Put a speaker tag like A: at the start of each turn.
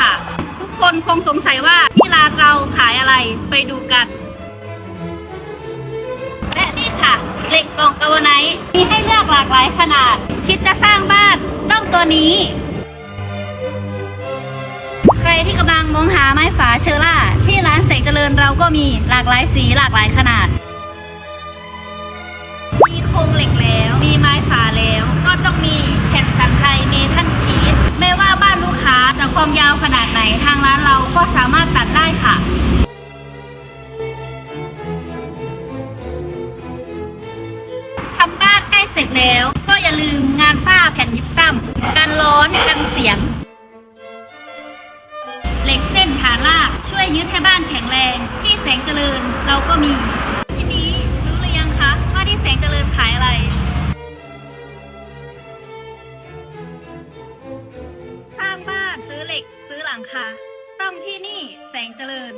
A: ค่ะ ทุกคนคงสงสัยว่าที่ร้านเราขายอะไรไปดูกัน และนี่ค่ะ เหล็กกล่องกาวไนท์มีให้เลือกหลากหลายขนาด คิดจะสร้างบ้านต้องตัวนี้ ใครที่กำลังมองหาไม้ฝาเชอร่า ที่ร้านแสงเจริญเราก็มีหลากหลายสีหลากหลายขนาด ความยาวขนาดไหนทางร้านเราก็สามารถตัดได้ค่ะทำบ้านใกล้เสร็จแล้ว ก็อย่าลืมงานฝ้าแผ่นยิบซ้ำกันร้อนกันเสียง เหล็กเส้นฐานรากช่วยยึดให้บ้านแข็งแรงที่แสงเจริญเราก็มี เหล็กซื้อหลังคาต้องที่นี่แสงเจริญ